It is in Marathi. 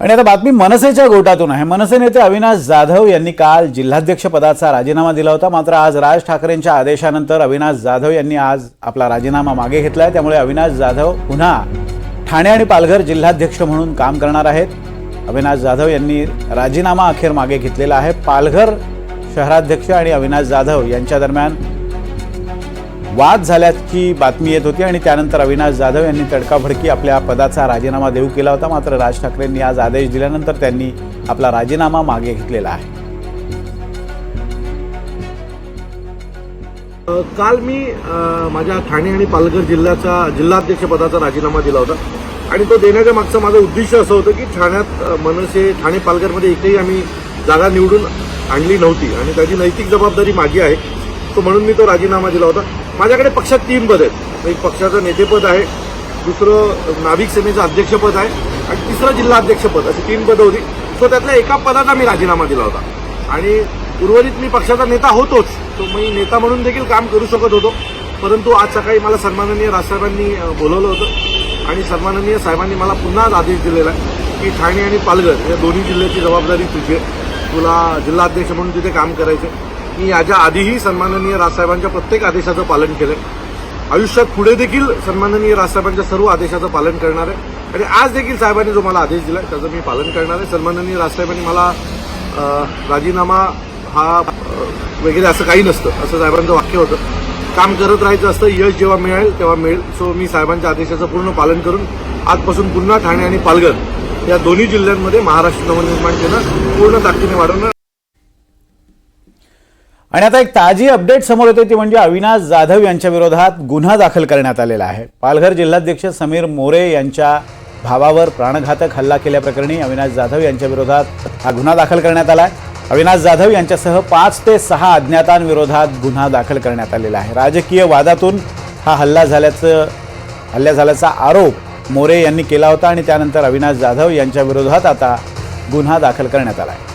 आणि आता बातमी मनसेच्या गोटातून आहे. मनसे नेते अविनाश जाधव यांनी काल जिल्हाध्यक्षपदाचा राजीनामा दिला होता. मात्र आज राज ठाकरेंच्या आदेशानंतर अविनाश जाधव यांनी आज आपला राजीनामा मागे घेतला आहे त्यामुळे अविनाश जाधव पुन्हा ठाणे आणि पालघर जिल्हाध्यक्ष म्हणून काम करणार आहेत. अविनाश जाधव यांनी राजीनामा अखेर मागे घेतलेला आहे. पालघर शहराध्यक्ष आणि अविनाश जाधव यांच्या दरम्यान वाद झाल्याची बातमी येत होती आणि त्यानंतर अविनाश जाधव यांनी तडकाफडकी आपल्या पदाचा राजीनामा देऊ केला होता. मात्र राज ठाकरेंनी आज आदेश दिल्यानंतर त्यांनी आपला राजीनामा मागे घेतलेला आहे. काल मी माझ्या ठाणे आणि पालघर जिल्ह्याचा जिल्हाध्यक्ष पदाचा राजीनामा दिला होता. आणि तो देण्याच्या मागचं माझं उद्दिष्ट असं होतं की ठाण्यात मनसे ठाणे पालघरमध्ये एकही आम्ही जागा निवडून आणली नव्हती. आणि त्याची नैतिक जबाबदारी माझी आहे. तो म्हणून मी तो राजीनामा दिला होता. माझ्याकडे पक्षात तीन पद आहेत. एक पक्षाचं नेतेपद आहे दुसरं नाविक सेनेचं अध्यक्षपद आहे आणि तिसरं जिल्हा अध्यक्षपद. अशी तीन पदं होती. सो त्यातल्या एका पदाचा मी राजीनामा दिला होता. आणि उर्वरित मी पक्षाचा नेता होतोच. तो मी नेता म्हणून देखील काम करू शकत होतो. परंतु आज सकाळी मला सन्माननीय राजसाहेबांनी बोलवलं होतं. आणि सन्माननीय साहेबांनी मला पुन्हा आदेश दिलेला आहे की ठाणे आणि पालघर या दोन्ही जिल्ह्याची जबाबदारी तुझी आहे. तुला जिल्हाध्यक्ष म्हणून तिथे काम करायचं मी याच्या आधीही सन्माननीय राजसाहेबांच्या प्रत्येक आदेशाचं पालन केलंय. आयुष्यात पुढे देखील सन्माननीय राजसाहेबांच्या सर्व आदेशाचं पालन करणार आहे. आणि आज देखील साहेबांनी जो मला आदेश दिला त्याचं मी पालन करणार आहे. सन्माननीय राजसाहेबांनी मला राजीनामा हा वगैरे असं काही नसतं असं साहेबांचं वाक्य होतं. काम करत राहायचं असतं यश जेव्हा मिळेल तेव्हा मिळेल. सो मी साहेबांच्या आदेशाचं पूर्ण पालन करून आजपासून पुन्हा ठाणे आणि पालघर या दोन्ही जिल्ह्यांमध्ये महाराष्ट्र नवनिर्माण केलं पूर्ण ताकदीने वाढवणार आणि आता एक ताजी अपडेट समोर येते ती म्हणजे अविनाश जाधव यांच्या विरोधात गुन्हा दाखल करण्यात आलेला आहे. पालघर जिल्हाध्यक्ष समीर मोरे यांच्या भावावर प्राणघातक हल्ला केल्याप्रकरणी अविनाश जाधव यांच्या विरोधात हा गुन्हा दाखल करण्यात आला आहे. अविनाश जाधव यांच्यासह पाच ते सहा अज्ञातांविरोधात गुन्हा दाखल करण्यात आलेला आहे. राजकीय वादातून हा हल्ला झाल्याचं हल्ला झाल्याचा आरोप मोरे यांनी केला होता आणि त्यानंतर अविनाश जाधव यांच्या विरोधात आता गुन्हा दाखल करण्यात आला आहे.